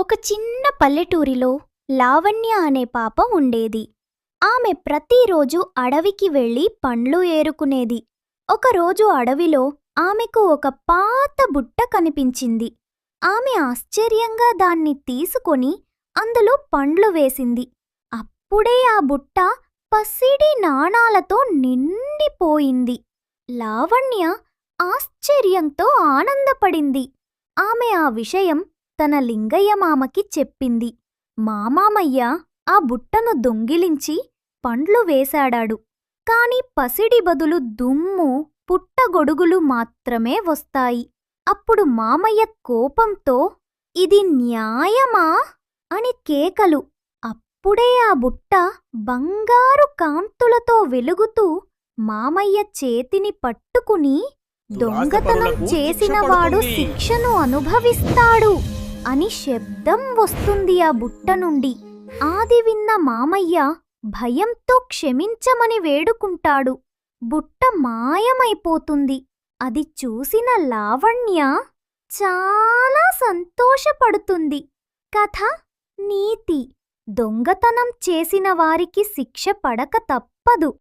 ఒక చిన్న పల్లెటూరిలో లావణ్య అనే పాప ఉండేది. ఆమె ప్రతిరోజు అడవికి వెళ్ళి పండ్లు ఏరుకునేది. ఒకరోజు అడవిలో ఆమెకు ఒక పాత బుట్ట కనిపించింది. ఆమె ఆశ్చర్యంగా దాన్ని తీసుకొని అందులో పండ్లు వేసింది. అప్పుడే ఆ బుట్ట పసిడి నాణాలతో నిండిపోయింది. లావణ్య ఆశ్చర్యంతో ఆనందపడింది. ఆమె ఆ విషయం తన లింగయ్య మామకి చెప్పింది. మామామయ్య ఆ బుట్టను దొంగిలించి పండ్లు వేశాడాడు. కాని పసిడి బదులు దుమ్ము పుట్టగొడుగులు మాత్రమే వస్తాయి. అప్పుడు మామయ్య కోపంతో ఇది న్యాయమా అని కేకలు. అప్పుడే ఆ బుట్ట బంగారు కాంతులతో వెలుగుతూ మామయ్య చేతిని పట్టుకుని దొంగతనం చేసినవాడు శిక్షను అనుభవిస్తాడు. అని శబ్దం వస్తుంది ఆ బుట్ట నుండి. ఆది విన్న మామయ్య భయంతో క్షమించమని వేడుకుంటాడు. బుట్ట మాయమైపోతుంది. అది చూసిన లావణ్య చాలా సంతోషపడుతుంది. కథ నీతి. దొంగతనం చేసిన వారికి శిక్ష పడక తప్పదు.